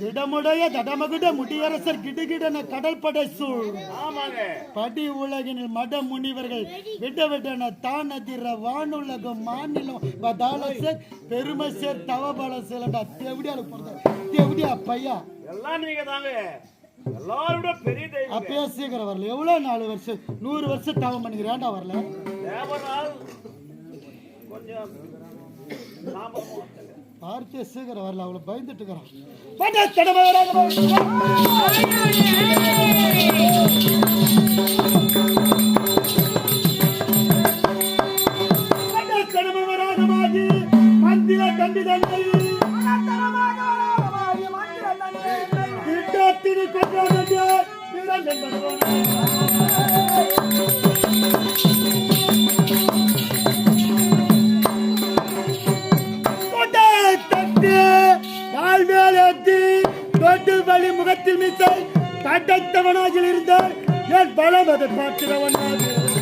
திடமுடைய தடமகுட முடியரசர் கிடுகிடன கடல் படை சூழ் ஆமாங்க. படி உலகினில் மட முனிவர்கள் விட விடன தான் அதிர வானுலகம் மாநிலம். பதாலசர் பெருமை சேர் தவபல சேலடா தேவடியால பிறந்த தேவடியா பையா எல்லாம் நீங்க தாங்க. எல்லாரோட பெரிய தெய்வம் அப்பயே சீக்கிரம் வரல. எவ்வளவு நாலு வருஷம்? நூறு வருஷம் தவம் பண்ணிக்கிறேன்டா வரல. கொஞ்சம் சாபம் பார்த்திய வரல அவளை பயந்துட்டு இருக்கிறான். பட தடவை கால் மேல் ஏத்தி தொட்டு வழி முகத்தில் மீசை கட்டத்தவனாக இருந்தால் என் பலம் அதை பார்க்கிறவனாக